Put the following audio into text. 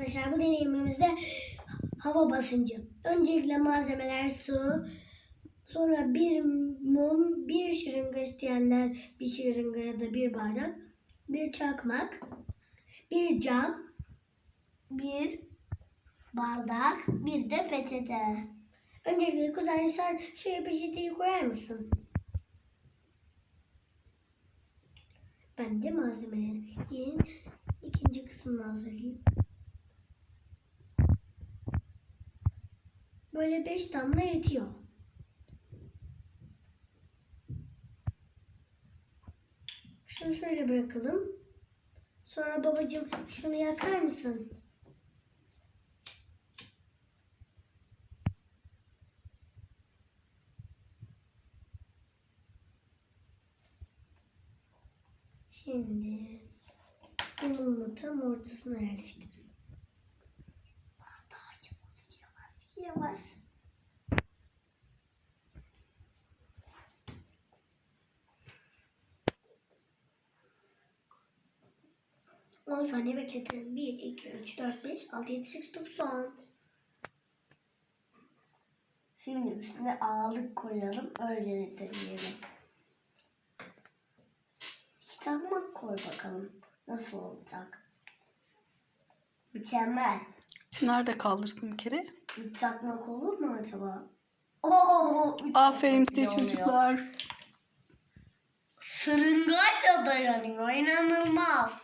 arkadaşlar bu deneyimimizde hava basıncı. Öncelikle malzemeler su, sonra bir mum, bir şırınga isteyenler bir şırınga ya da bir bardak, bir çakmak, bir cam, bir bardak, bir de peçete. Öncelikle Kuzey sen şuraya peçeteyi koyar mısın? Ben de malzemelerin ikinci kısmını hazırlayayım. Böyle beş damla yetiyor. Şunu şöyle bırakalım. Sonra babacığım şunu yakar mısın? Şimdi mumu tam ortasına yerleştirelim. Bardağı yavaş yavaş. On saniye bekletelim. 1, 2, 3, 4, 5, 6, 7, 8, 9, 10. Şimdi üstüne ağırlık koyalım. Öyle deneyelim. Çakmak koy bakalım. Nasıl olacak? Mükemmel. Çınar da kaldırsın bir kere. Çakmak olur mu acaba? Oo, üç Aferin size yanıyor. çocuklar. Şırıngayla dayanıyor. İnanılmaz.